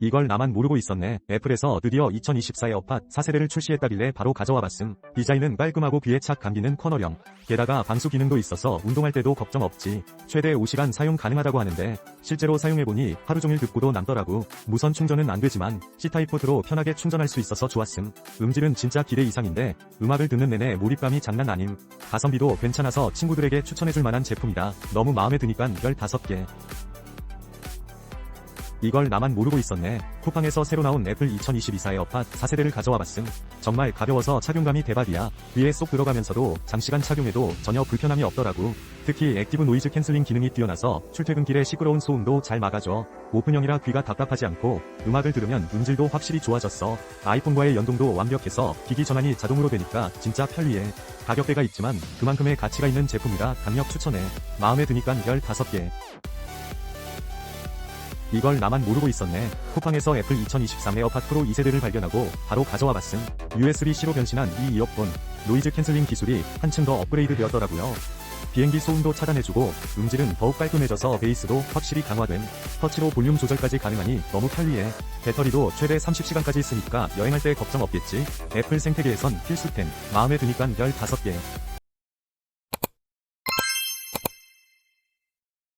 이걸 나만 모르고 있었네. 애플에서 드디어 2024 에어팟 4세대를 출시했다길래 바로 가져와 봤음. 디자인은 깔끔하고 귀에 착 감기는 커널형. 게다가 방수 기능도 있어서 운동할 때도 걱정 없지. 최대 5시간 사용 가능하다고 하는데 실제로 사용해보니 하루 종일 듣고도 남더라고. 무선 충전은 안 되지만 C타입 포트로 편하게 충전할 수 있어서 좋았음. 음질은 진짜 기대 이상인데 음악을 듣는 내내 몰입감이 장난 아님. 가성비도 괜찮아서 친구들에게 추천해줄 만한 제품이다. 너무 마음에 드니깐 15개. 이걸 나만 모르고 있었네. 쿠팡에서 새로 나온 애플 2024 에어팟 4세대를 가져와 봤음. 정말 가벼워서 착용감이 대박이야. 귀에 쏙 들어가면서도 장시간 착용해도 전혀 불편함이 없더라고. 특히 액티브 노이즈 캔슬링 기능이 뛰어나서 출퇴근길에 시끄러운 소음도 잘 막아줘. 오픈형이라 귀가 답답하지 않고 음악을 들으면 음질도 확실히 좋아졌어. 아이폰과의 연동도 완벽해서 기기 전환이 자동으로 되니까 진짜 편리해. 가격대가 있지만 그만큼의 가치가 있는 제품이라 강력 추천해. 마음에 드니깐 15개. 이걸 나만 모르고 있었네. 쿠팡에서 애플 2023 에어팟 프로 2세대를 발견하고 바로 가져와 봤음. USB-C로 변신한 이 이어폰, 노이즈 캔슬링 기술이 한층 더 업그레이드 되었더라고요. 비행기 소음도 차단해주고 음질은 더욱 깔끔해져서 베이스도 확실히 강화됨. 터치로 볼륨 조절까지 가능하니 너무 편리해. 배터리도 최대 30시간까지 쓰니까 여행할 때 걱정 없겠지. 애플 생태계에선 필수템. 마음에 드니깐 15개.